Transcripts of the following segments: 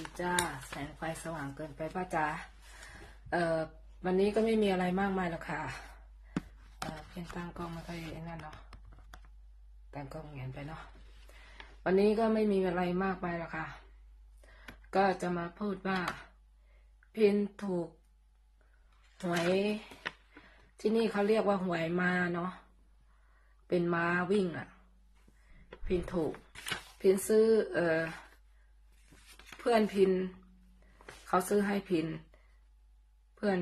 ดีจ้า แสงไฟสว่างเกินไปป้าจ๋าเอ่อวันนี้ก็ไม่มีอะไรมากมายหรอกค่ะเอ่อเพียงตั้งกล้องไม่ค่อยไอ้นั่นเนาะตั้งกล้องเงียนไปเนาะวันนี้ก็ไม่มีอะไรมากมายหรอกค่ะ ก็จะมาพูดว่า เพินถูกหวยที่นี่เขาเรียกว่าหวยมาเนาะเป็นม้าวิ่งอะ่ะ พินถูก พินซื้อเอ่อ เพื่อนพินเขาซื้อให้พิน เพื่อน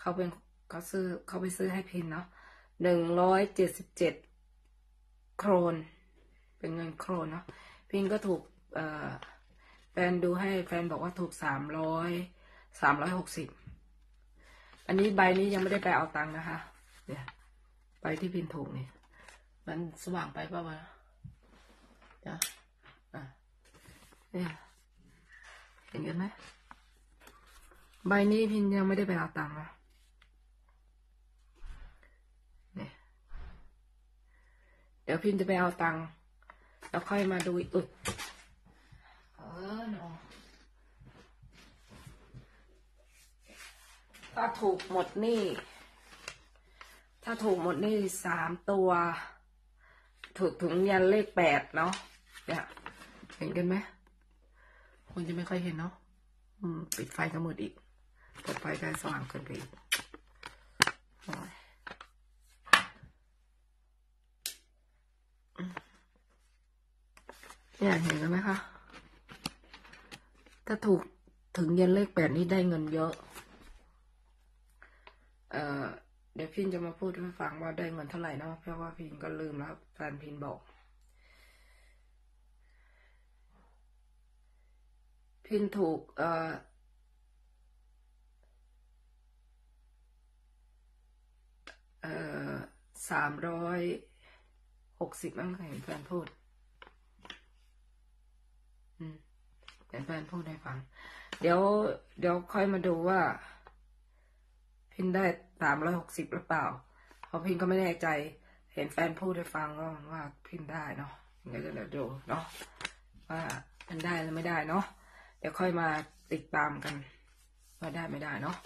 เขาเป็นเขาซื้อเขาไปซื้อให้พินเนาะหนึ่งร้อยเจ็ดสิบเจ็ดโครน เป็นเงินโครนเนาะพินก็ถูกแฟนดูให้แฟนบอกว่าถูกสามร้อยสามร้อยหกสิบอันนี้ใบนี้ยังไม่ได้ไปเอาตังค์นะคะเนี่ยใบที่พินถูกเนี่ยมันสว่างไปป่าวะจ้ะอะเนี่ย เห็นกันไหมใบนี้พินยังไม่ได้ไปเอาตังค์นะเนี่ยเดี๋ยวพินจะไปเอาตังค์แล้วค่อยมาดูอีกอึดเออเนาะถ้าถูกหมดหนี่ ถ้าถูกหมดหนี่สามตัว ถูกถึงยันเลขแปดเนาะเนี่ยเห็นกันไหม คนจะไม่ค่อยเห็นเนาะปิดไฟก็มืดอีกเปิดไฟก็สว่างเกินไปอีกโอ้ยอืมเนี่ยเห็นกันไหมคะ ถ้าถูกถึงเยันเลขแปดนี่ได้เงินเยอะ เอ่อ เดี๋ยวพินจะมาพูดให้ฟังว่าได้เงินเท่าไหร่นะเพราะว่าพินก็ลืมแล้วแฟนพินบอก พินถูกเอ่อเอ่อสามร้อยหกสิบมั้งเห็นแฟนพูดอืมเห็นแฟนพูดให้ฟัง เดี๋ยว เดี๋ยวค่อยมาดูว่า พินได้สามร้อยหกสิบหรือเปล่า เพราะพินก็ไม่แน่ใจ เห็นแฟนพูดให้ฟังว่าว่าพินได้เนาะงั้นก็เดี๋ยวดูเนาะว่ามันได้หรือไม่ได้เนาะ เดี๋ยวค่อยมาติดตามกัน ว่าได้ไม่ได้เนาะ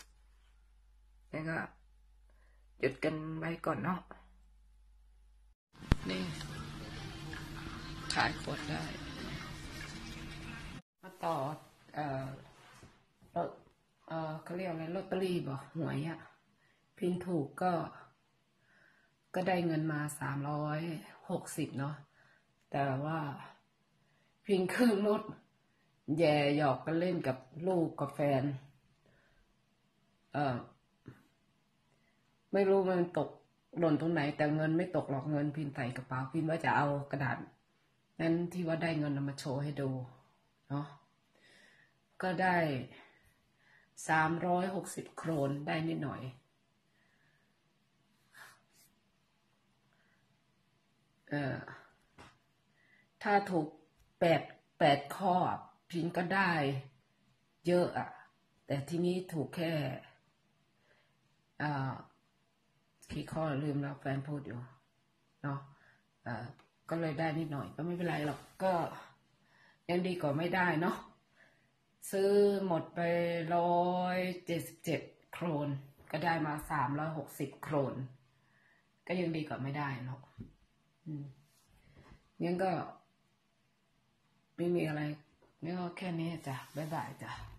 แล้วก็หยุดกันไว้ก่อนเนาะนี่ขายขวดได้ มาต่อ เอ่อรถเอ่อเขาเรียกอะไรลอตเตอรี่บอกหวยอะพินถูกก็ ก็ได้เงินมาสามร้อยหกสิบเนาะแต่ว่าพินขึ้นรถ แย่หยอกกันเล่นกับลูกกับแฟน เออไม่รู้มันตกหล่นตรงไหน แต่เงินไม่ตกหรอกเงินพินใส่กระเป๋าพินว่าจะเอากระดาษนั้นที่ว่าได้เงินมาโชว์ให้ดูเนาะก็ได้สามร้อยหกสิบโครนได้นิดหน่อย เออถ้าถูกแปดแปดข้อ พินก็ได้เยอะอะแต่ที่นี้ถูกแค่อ่ากี่ข้อลืมแล้วแฟนพูดอยู่เนาะอ่าก็เลยได้นิดหน่อยก็ไม่เป็นไรหรอกก็ยังดีกว่าไม่ได้เนาะซื้อหมดไปร้อยเจ็ดสิบเจ็ดโครน ก็ได้มาสามร้อยหกสิบโครน ก็ยังดีกว่าไม่ได้เนาะอืมงั้นก็ไม่มีอะไร งั้นก็แค่นี้จ้ะบ๊ายบายจ้ะ